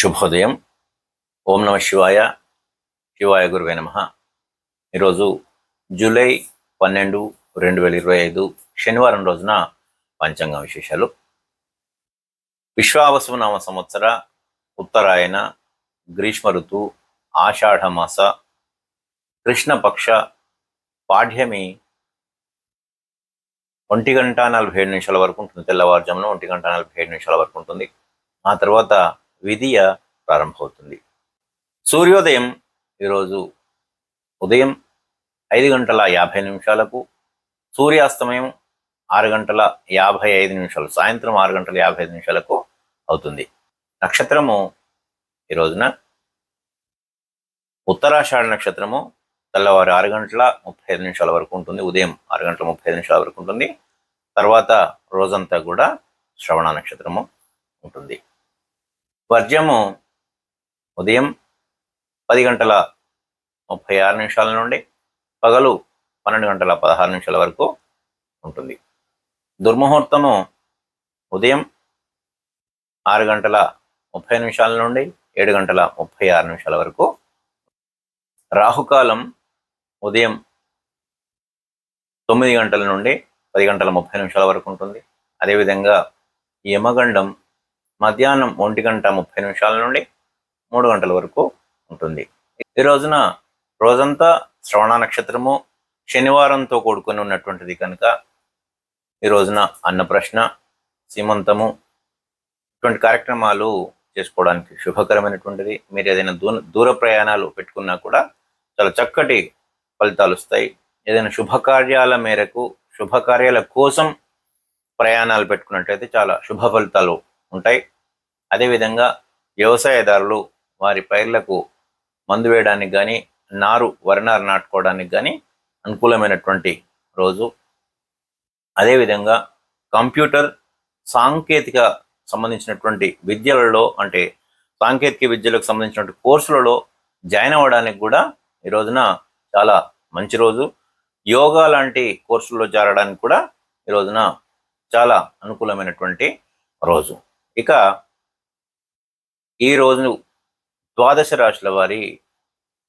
శుభోదయం. ఓం నమ శివాయ. శివాయ గురువే నమ. ఈరోజు జూలై పన్నెండు రెండు వేల ఇరవై ఐదు శనివారం రోజున పంచాంగ విశేషాలు. విశ్వావసునామ సంవత్సర ఉత్తరాయణ గ్రీష్మ ఋతు ఆషాఢ మాస కృష్ణపక్ష పాఠ్యమి ఒంటి గంట నలభై ఏడు నిమిషాల వరకు ఉంటుంది. తెల్లవారుజామున ఒంటి గంట నలభై ఏడు నిమిషాల వరకు ఉంటుంది. ఆ తర్వాత విధియ ప్రారంభమవుతుంది. సూర్యోదయం ఈరోజు ఉదయం ఐదు గంటల యాభై నిమిషాలకు సూర్యాస్తమయం ఆరు గంటల యాభై ఐదు నిమిషాలు సాయంత్రం ఆరు గంటల యాభై ఐదు నిమిషాలకు అవుతుంది. నక్షత్రము ఈ రోజున ఉత్తరాషాఢ నక్షత్రము తెల్లవారు ఆరు గంటల ముప్పై ఐదు నిమిషాల వరకు ఉంటుంది ఉదయం ఆరు గంటల ముప్పై ఐదు నిమిషాల వరకు ఉంటుంది. తర్వాత రోజంతా కూడా శ్రవణ నక్షత్రము ఉంటుంది. వర్జము ఉదయం పది గంటల ముప్పై ఆరు నిమిషాల నుండి పగలు పన్నెండు గంటల పదహారు నిమిషాల వరకు ఉంటుంది. దుర్ముహూర్తము ఉదయం ఆరు గంటల ముప్పై నిమిషాల నుండి ఏడు గంటల ముప్పై ఆరు నిమిషాల వరకు రాహుకాలం ఉదయం తొమ్మిది గంటల నుండి పది గంటల ముప్పై నిమిషాల వరకు ఉంటుంది. అదేవిధంగా యమగండం మధ్యాహ్నం ఒంటి గంట ముప్పై నిమిషాల నుండి మూడు గంటల వరకు ఉంటుంది. ఈ రోజున రోజంతా శ్రవణ నక్షత్రము శనివారంతో కూడుకొని ఉన్నటువంటిది కనుక ఈ రోజున అన్నప్రశ్న సీమంతము ఇటువంటి కార్యక్రమాలు చేసుకోవడానికి శుభకరమైనటువంటిది. మీరు ఏదైనా దూర దూర ప్రయాణాలు పెట్టుకున్నా కూడా చాలా చక్కటి ఫలితాలు వస్తాయి. ఏదైనా శుభకార్యాల మేరకు శుభకార్యాల కోసం ప్రయాణాలు పెట్టుకున్నట్టయితే చాలా శుభ ఫలితాలు ఉంటాయి. అదేవిధంగా వ్యవసాయదారులు వారి పైర్లకు మందు వేయడానికి కానీ నారు వరినారు నాటుకోవడానికి కానీ అనుకూలమైనటువంటి రోజు. అదేవిధంగా కంప్యూటర్ సాంకేతిక సంబంధించినటువంటి విద్యలలో అంటే సాంకేతిక విద్యలకు సంబంధించినటువంటి కోర్సులలో జాయిన్ అవ్వడానికి కూడా ఈ రోజున చాలా మంచి రోజు. యోగా లాంటి కోర్సుల్లో చేరడానికి కూడా ఈ రోజున చాలా అనుకూలమైనటువంటి రోజు. ఇక ఈ రోజు ద్వాదశ రాశుల వారి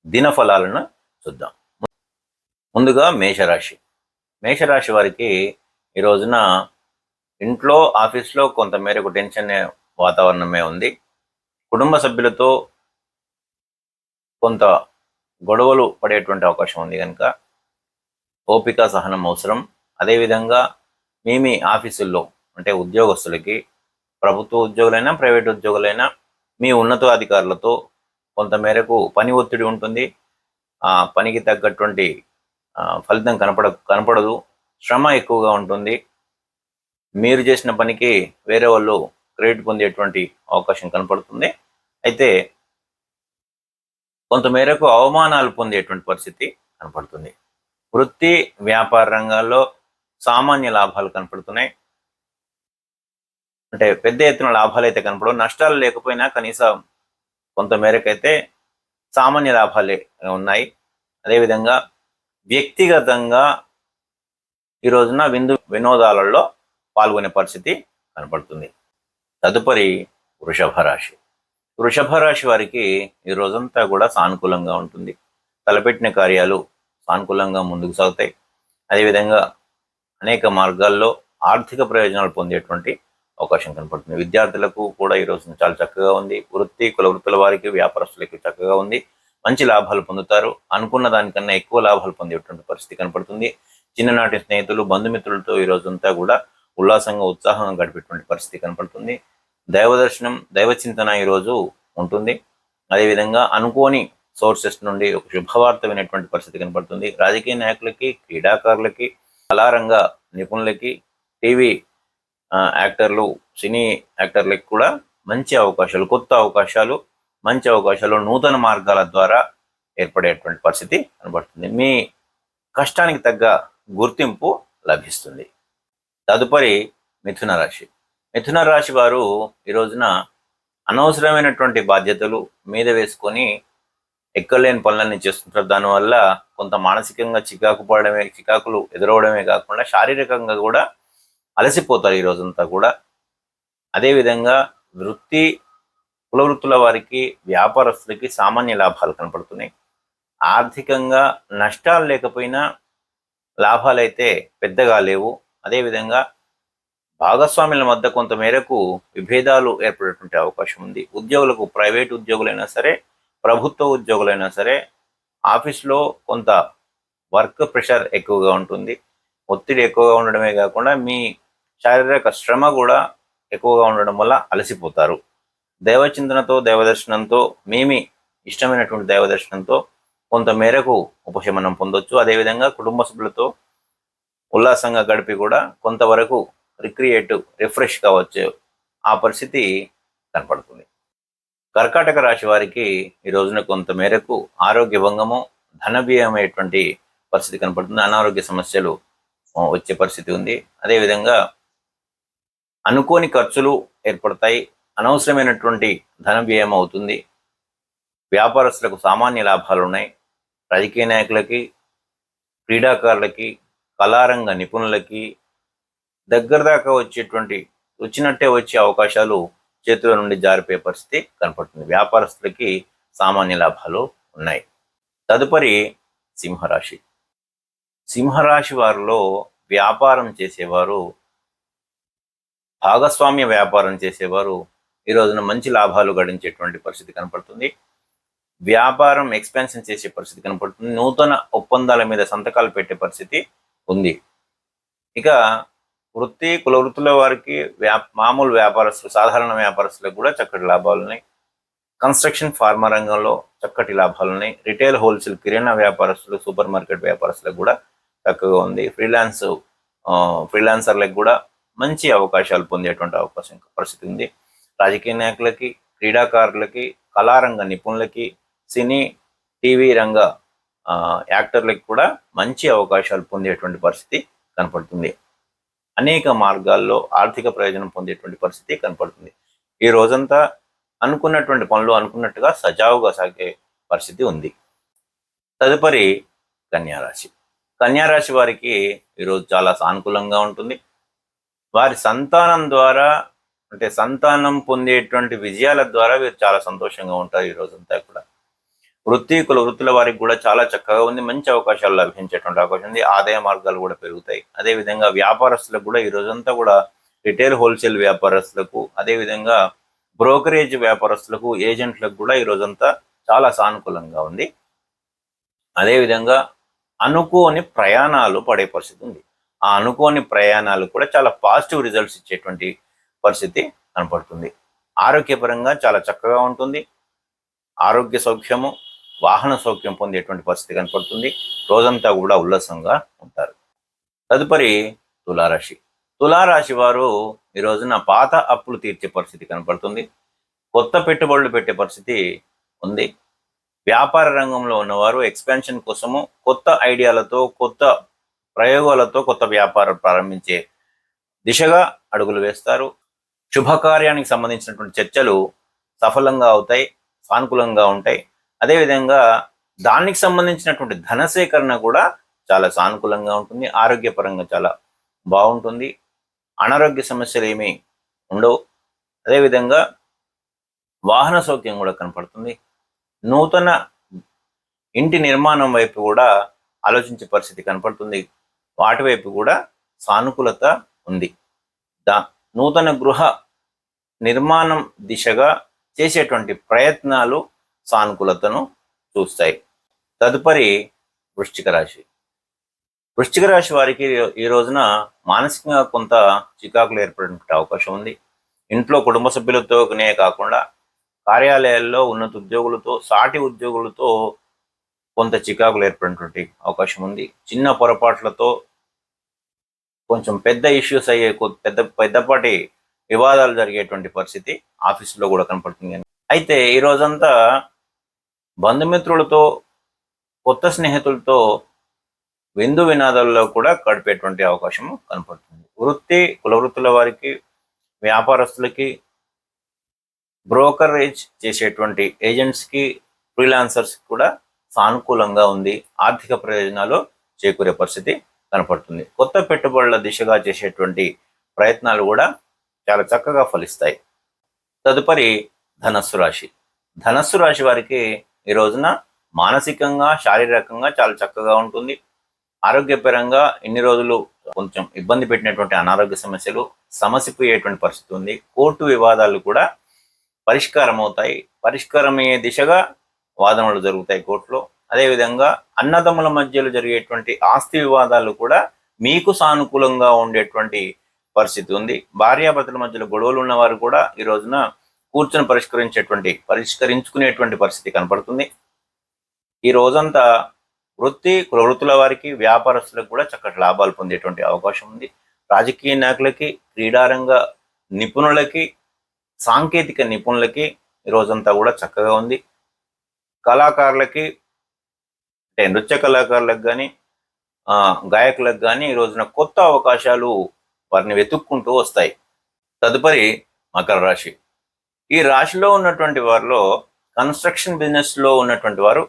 దినఫలాలను చూద్దాం. ముందుగా మేషరాశి. మేషరాశి వారికి ఈ రోజున ఇంట్లో ఆఫీస్లో కొంత మేరకు టెన్షన్ వాతావరణమే ఉంది. కుటుంబ సభ్యులతో కొంత గొడవలు పడేటువంటి అవకాశం ఉంది కనుక ఓపిక సహనం అవసరం. అదేవిధంగా మీ మీ ఆఫీసుల్లో అంటే ఉద్యోగస్తులకి ప్రభుత్వ ఉద్యోగులైనా ప్రైవేట్ ఉద్యోగులైనా మీ ఉన్నతాధికారులతో కొంత మేరకు పని ఒత్తిడి ఉంటుంది. ఆ పనికి తగ్గటువంటి ఫలితం కనపడ కనపడదు. శ్రమ ఎక్కువగా ఉంటుంది. మీరు చేసిన పనికి వేరే వాళ్ళు క్రెడిట్ పొందేటువంటి అవకాశం కనపడుతుంది. అయితే కొంత మేరకు అవమానాలు పొందేటువంటి పరిస్థితి కనపడుతుంది. వృత్తి వ్యాపార రంగాల్లో సామాన్య లాభాలు కనపడుతున్నాయి. అంటే పెద్ద ఎత్తున లాభాలు అయితే కనపడవు. నష్టాలు లేకపోయినా కనీసం కొంత మేరకు అయితే సామాన్య లాభాలే ఉన్నాయి. అదేవిధంగా వ్యక్తిగతంగా ఈ రోజున విందు వినోదాలలో పాల్గొనే పరిస్థితి కనపడుతుంది. తదుపరి వృషభ రాశి. వృషభ రాశి వారికి ఈ రోజంతా కూడా సానుకూలంగా ఉంటుంది. తలపెట్టిన కార్యాలు సానుకూలంగా ముందుకు సాగుతాయి. అదేవిధంగా అనేక మార్గాల్లో ఆర్థిక ప్రయోజనాలు పొందేటువంటి అవకాశం కనపడుతుంది. విద్యార్థులకు కూడా ఈ రోజు చాలా చక్కగా ఉంది. వృత్తి కుల వృత్తుల వారికి వ్యాపారస్తులకి చక్కగా ఉంది. మంచి లాభాలు పొందుతారు. అనుకున్న దానికన్నా ఎక్కువ లాభాలు పొందేటువంటి పరిస్థితి కనపడుతుంది. చిన్ననాటి స్నేహితులు బంధుమిత్రులతో ఈ రోజంతా కూడా ఉల్లాసంగా ఉత్సాహంగా గడిపేటువంటి పరిస్థితి కనపడుతుంది. దైవ దర్శనం దైవ చింతన ఈరోజు ఉంటుంది. అదేవిధంగా అనుకోని సోర్సెస్ నుండి ఒక శుభవార్త వినేటువంటి పరిస్థితి కనపడుతుంది. రాజకీయ నాయకులకి క్రీడాకారులకి కళారంగ నిపుణులకి టీవీ యాక్టర్లు సినీ యాక్టర్లకు కూడా మంచి అవకాశాలు కొత్త అవకాశాలు మంచి అవకాశాలు నూతన మార్గాల ద్వారా ఏర్పడేటువంటి పరిస్థితి కనబడుతుంది. మీ కష్టానికి తగ్గ గుర్తింపు లభిస్తుంది. తదుపరి మిథున రాశి. మిథున రాశి వారు ఈ రోజున అనవసరమైనటువంటి బాధ్యతలు మీద వేసుకొని ఎక్కలేని పనులన్నీ చేస్తుంటారు. దానివల్ల కొంత మానసికంగా చికాకు పడడమే చికాకులు ఎదురవడమే కాకుండా శారీరకంగా కూడా అలసిపోతారు ఈ రోజంతా కూడా. అదేవిధంగా వృత్తి కులవృత్తుల వారికి వ్యాపారస్తులకి సామాన్య లాభాలు కనపడుతున్నాయి. ఆర్థికంగా నష్టాలు లేకపోయినా లాభాలైతే పెద్దగా లేవు. అదేవిధంగా భాగస్వాముల మధ్య కొంత మేరకు విభేదాలు ఏర్పడేటువంటి అవకాశం ఉంది. ఉద్యోగులకు ప్రైవేట్ ఉద్యోగులైనా సరే ప్రభుత్వ ఉద్యోగులైనా సరే ఆఫీస్లో కొంత వర్క్ ప్రెషర్ ఎక్కువగా ఉంటుంది. ఒత్తిడి ఎక్కువగా ఉండడమే కాకుండా మీ శారీరక శ్రమ కూడా ఎక్కువగా ఉండడం వల్ల అలసిపోతారు. దైవచింతనతో దైవదర్శనంతో మేమి ఇష్టమైనటువంటి దైవదర్శనంతో కొంత మేరకు ఉపశమనం పొందొచ్చు. అదేవిధంగా కుటుంబ సభ్యులతో ఉల్లాసంగా గడిపి కూడా కొంతవరకు రిక్రియేటివ్ రిఫ్రెష్ కావచ్చు ఆ పరిస్థితి కనపడుతుంది. కర్కాటక రాశి వారికి ఈ రోజున కొంత మేరకు ఆరోగ్య భంగము ధనవ్యయమైనటువంటి పరిస్థితి కనపడుతుంది. అనారోగ్య సమస్యలు వచ్చే పరిస్థితి ఉంది. అదేవిధంగా అనుకోని ఖర్చులు ఏర్పడతాయి. అనవసరమైనటువంటి ధన వ్యయం అవుతుంది. వ్యాపారస్తులకు సామాన్య లాభాలు ఉన్నాయి. రాజకీయ నాయకులకి క్రీడాకారులకి కళారంగ నిపుణులకి దగ్గర దాకా వచ్చేటువంటి వచ్చినట్టే వచ్చే అవకాశాలు చేతుల నుండి జారిపోయే పరిస్థితి కనపడుతుంది. వ్యాపారస్తులకి సామాన్య లాభాలు ఉన్నాయి. తదుపరి సింహరాశి. సింహరాశి వారిలో వ్యాపారం చేసేవారు భాగస్వామ్య వ్యాపారం చేసేవారు ఈ రోజున మంచి లాభాలు గడించేటువంటి పరిస్థితి కనపడుతుంది. వ్యాపారం ఎక్స్పాన్షన్ చేసే పరిస్థితి కనపడుతుంది. నూతన ఒప్పందాల మీద సంతకాలు పెట్టే పరిస్థితి ఉంది. ఇక వృత్తి కుల వృత్తుల వారికి వ్యా మామూలు వ్యాపారస్తులు సాధారణ వ్యాపారస్తులకు కూడా చక్కటి లాభాలు ఉన్నాయి. కన్స్ట్రక్షన్ ఫార్మా రంగంలో చక్కటి లాభాలు ఉన్నాయి. రిటైల్ హోల్సేల్ కిరాణా వ్యాపారస్తులు సూపర్ మార్కెట్ వ్యాపారస్తులకు కూడా చక్కగా ఉంది. ఫ్రీలాన్స్ ఫ్రీలాన్సర్లకు కూడా మంచి అవకాశాలు పొందేటువంటి అవకాశం పరిస్థితి ఉంది. రాజకీయ నాయకులకి క్రీడాకారులకి కళారంగ నిపుణులకి సినీ టీవీ రంగ యాక్టర్లకి యాక్టర్లకు కూడా మంచి అవకాశాలు పొందేటువంటి పరిస్థితి కనపడుతుంది. అనేక మార్గాల్లో ఆర్థిక ప్రయోజనం పొందేటువంటి పరిస్థితి కనపడుతుంది. ఈ రోజంతా అనుకున్నటువంటి పనులు అనుకున్నట్టుగా సజావుగా సాగే పరిస్థితి ఉంది. తదుపరి కన్యారాశి. కన్యారాశి వారికి ఈరోజు చాలా సానుకూలంగా ఉంటుంది. వారి సంతానం ద్వారా అంటే సంతానం పొందేటువంటి విజయాల ద్వారా వీరు చాలా సంతోషంగా ఉంటారు ఈ రోజంతా కూడా. వృత్తి కుల వృత్తుల వారికి కూడా చాలా చక్కగా ఉంది మంచి అవకాశాలు లభించేటువంటి అవకాశం ఉంది. ఆదాయ మార్గాలు కూడా పెరుగుతాయి. అదేవిధంగా వ్యాపారస్తులకు కూడా ఈ రోజంతా కూడా రిటైల్ హోల్సేల్ వ్యాపారస్తులకు అదేవిధంగా బ్రోకరేజ్ వ్యాపారస్తులకు ఏజెంట్లకు కూడా ఈ రోజంతా చాలా సానుకూలంగా ఉంది. అదేవిధంగా అనుకోని ప్రయాణాలు పడే పరిస్థితి ఉంది. ఆ అనుకోని ప్రయాణాలు కూడా చాలా పాజిటివ్ రిజల్ట్స్ ఇచ్చేటువంటి పరిస్థితి కనపడుతుంది. ఆరోగ్యపరంగా చాలా చక్కగా ఉంటుంది. ఆరోగ్య సౌఖ్యము వాహన సౌఖ్యం పొందేటువంటి పరిస్థితి కనపడుతుంది. రోజంతా కూడా ఉల్లాసంగా ఉంటారు. తదుపరి తులారాశి. తులారాశి వారు ఈ రోజున పాత అప్పులు తీర్చే పరిస్థితి కనపడుతుంది. కొత్త పెట్టుబడులు పెట్టే పరిస్థితి ఉంది. వ్యాపార రంగంలో ఉన్నవారు ఎక్స్పాన్షన్ కోసము కొత్త ఐడియాలతో కొత్త ప్రయోగాలతో కొత్త వ్యాపారం ప్రారంభించే దిశగా అడుగులు వేస్తారు. శుభకార్యానికి సంబంధించినటువంటి చర్చలు సఫలంగా అవుతాయి సానుకూలంగా ఉంటాయి. అదేవిధంగా దానికి సంబంధించినటువంటి ధన సేకరణ కూడా చాలా సానుకూలంగా ఉంటుంది. ఆరోగ్యపరంగా చాలా బాగుంటుంది. అనారోగ్య సమస్యలు ఏమీ ఉండవు. అదేవిధంగా వాహన సౌఖ్యం కూడా కనపడుతుంది. నూతన ఇంటి నిర్మాణం వైపు కూడా ఆలోచించే పరిస్థితి కనపడుతుంది. వాటి వైపు కూడా సానుకూలత ఉంది. దా నూతన గృహ నిర్మాణం దిశగా చేసేటువంటి ప్రయత్నాలు సానుకూలతను చూస్తాయి. తదుపరి వృశ్చిక రాశి. వృశ్చిక రాశి వారికి ఈ రోజున మానసికంగా కొంత చికాకులు ఏర్పడే అవకాశం ఉంది. ఇంట్లో కుటుంబ సభ్యులతోనే కాకుండా కార్యాలయాల్లో ఉన్నత ఉద్యోగులతో సాటి ఉద్యోగులతో కొంత చికాకులు ఏర్పడినటువంటి అవకాశం ఉంది. చిన్న పొరపాట్లతో కొంచెం పెద్ద ఇష్యూస్ అయ్యే పెద్ద పెద్దపాటి వివాదాలు జరిగేటువంటి పరిస్థితి ఆఫీసులో కూడా కనపడుతుంది. అయితే ఈ రోజంతా బంధుమిత్రులతో కొత్త స్నేహితులతో విందు వినాదాల్లో కూడా గడిపేటువంటి అవకాశం కనపడుతుంది. వృత్తి కుల వృత్తుల వారికి వ్యాపారస్తులకి బ్రోకరేజ్ చేసేటువంటి ఏజెంట్స్కి ఫ్రీలాన్సర్స్కి కూడా సానుకూలంగా ఉంది. ఆర్థిక ప్రయోజనాలు చేకూరే పరిస్థితి కనపడుతుంది. కొత్త పెట్టుబడుల దిశగా చేసేటువంటి ప్రయత్నాలు కూడా చాలా చక్కగా ఫలిస్తాయి. తదుపరి ధనస్సు రాశి. ధనస్సు రాశి వారికి ఈ రోజున మానసికంగా శారీరకంగా చాలా చక్కగా ఉంటుంది. ఆరోగ్యపరంగా ఇన్ని రోజులు కొంచెం ఇబ్బంది పెట్టినటువంటి అనారోగ్య సమస్యలు సమసిపోయేటువంటి పరిస్థితి ఉంది. కోర్టు వివాదాలు కూడా పరిష్కారం అవుతాయి పరిష్కారమయ్యే దిశగా వాదనలు జరుగుతాయి కోర్టులో. అదేవిధంగా అన్నదమ్ముల మధ్యలో జరిగేటువంటి ఆస్తి వివాదాలు కూడా మీకు సానుకూలంగా ఉండేటువంటి పరిస్థితి ఉంది. భార్యాభర్తల మధ్యలో గొడవలు ఉన్నవారు కూడా ఈ రోజున కూర్చొని పరిష్కరించేటువంటి పరిష్కరించుకునేటువంటి పరిస్థితి కనపడుతుంది. ఈ రోజంతా వృత్తి ప్రవృత్తుల వారికి వ్యాపారస్తులకు కూడా చక్కటి లాభాలు పొందేటువంటి అవకాశం ఉంది. రాజకీయ నాయకులకి క్రీడారంగ నిపుణులకి సాంకేతిక నిపుణులకి ఈ రోజంతా కూడా చక్కగా ఉంది. కళాకారులకి అంటే నృత్య కళాకారులకు కానీ గాయకులకు కానీ ఈ రోజున కొత్త అవకాశాలు వారిని వెతుక్కుంటూ వస్తాయి. తదుపరి మకర రాశి. ఈ రాశిలో ఉన్నటువంటి వారిలో కన్స్ట్రక్షన్ బిజినెస్లో ఉన్నటువంటి వారు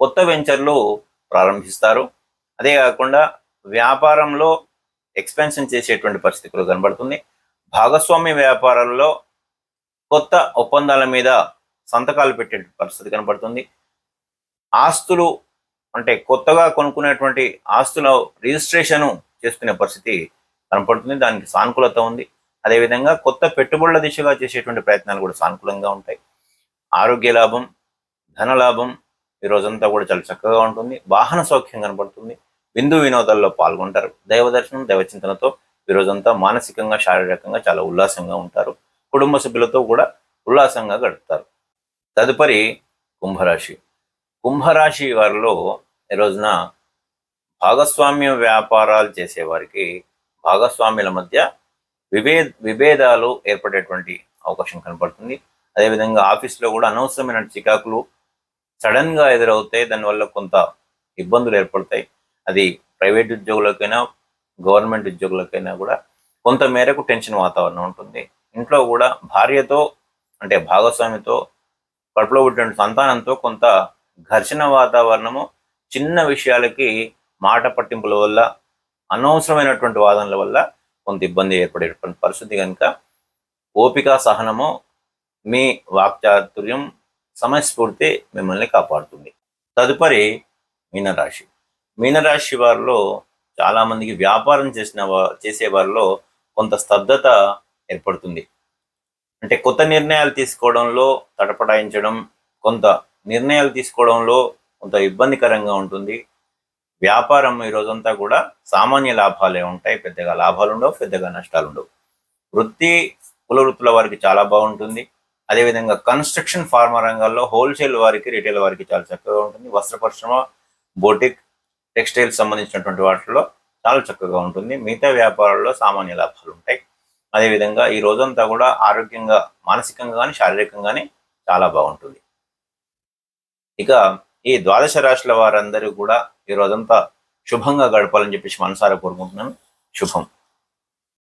కొత్త వెంచర్లు ప్రారంభిస్తారు. అదే కాకుండా వ్యాపారంలో ఎక్స్పెన్షన్ చేసేటువంటి పరిస్థితులు కనబడుతుంది. భాగస్వామ్య వ్యాపారాల్లో కొత్త ఒప్పందాల మీద సంతకాలు పెట్టే పరిస్థితి కనబడుతుంది. ఆస్తులు అంటే కొత్తగా కొనుక్కునేటువంటి ఆస్తుల రిజిస్ట్రేషన్ చేసుకునే పరిస్థితి కనపడుతుంది. దానికి సానుకూలత ఉంది. అదేవిధంగా కొత్త పెట్టుబడుల దిశగా చేసేటువంటి ప్రయత్నాలు కూడా సానుకూలంగా ఉంటాయి. ఆరోగ్య లాభం ధన లాభం ఈ రోజంతా కూడా చాలా చక్కగా ఉంటుంది. వాహన సౌఖ్యం కనపడుతుంది. బిందు వినోదాల్లో పాల్గొంటారు. దైవ దర్శనం దైవ చింతనతో ఈ రోజంతా మానసికంగా శారీరకంగా చాలా ఉల్లాసంగా ఉంటారు. కుటుంబ సభ్యులతో కూడా ఉల్లాసంగా గడుపుతారు. తదుపరి కుంభరాశి. కుంభరాశి వారిలో ఈ రోజున భాగస్వామ్య వ్యాపారాలు చేసేవారికి భాగస్వామ్యుల మధ్య విభే విభేదాలు ఏర్పడేటువంటి అవకాశం కనపడుతుంది. అదేవిధంగా ఆఫీస్లో కూడా అనవసరమైన చికాకులు సడన్గా ఎదురవుతాయి. దానివల్ల కొంత ఇబ్బందులు ఏర్పడతాయి. అది ప్రైవేట్ ఉద్యోగులకైనా గవర్నమెంట్ ఉద్యోగులకైనా కూడా కొంత మేరకు టెన్షన్ వాతావరణం ఉంటుంది. ఇంట్లో కూడా భార్యతో అంటే భాగస్వామితో కడుపులో పుట్టిన సంతానంతో కొంత ఘర్షణ వాతావరణము చిన్న విషయాలకి మాట పట్టింపుల వల్ల అనవసరమైనటువంటి వాదనల వల్ల కొంత ఇబ్బంది ఏర్పడేటువంటి పరిస్థితి కనుక ఓపిక సహనము మీ వాక్చాతుర్యం సమయస్ఫూర్తి మిమ్మల్ని కాపాడుతుంది. తదుపరి మీనరాశి. మీనరాశి వారిలో చాలామందికి వ్యాపారం చేసిన చేసే వారిలో కొంత స్తబ్దత ఏర్పడుతుంది. అంటే కొత్త నిర్ణయాలు తీసుకోవడంలో తటపటాయించడం కొంత నిర్ణయాలు తీసుకోవడంలో కొంత ఇబ్బందికరంగా ఉంటుంది. వ్యాపారం ఈ రోజంతా కూడా సామాన్య లాభాలే ఉంటాయి. పెద్దగా లాభాలు ఉండవు పెద్దగా నష్టాలు ఉండవు. వృత్తి కుల వృత్తుల వారికి చాలా బాగుంటుంది. అదేవిధంగా కన్స్ట్రక్షన్ ఫార్మా రంగాల్లో హోల్సేల్ వారికి రిటైల్ వారికి చాలా చక్కగా ఉంటుంది. వస్త్ర పరిశ్రమ బోటిక్ టెక్స్టైల్ సంబంధించినటువంటి వాటిలో చాలా చక్కగా ఉంటుంది. మిగతా వ్యాపారాల్లో సామాన్య లాభాలు ఉంటాయి. అదేవిధంగా ఈ రోజంతా కూడా ఆరోగ్యంగా మానసికంగా కానీ శారీరకంగా కానీ చాలా బాగుంటుంది. ఇక ఈ ద్వాదశ రాశుల వారందరూ కూడా ఈ రోజంతా శుభంగా గడపాలని చెప్పేసి మనసారా కోరుకుంటున్నాను. శుభం.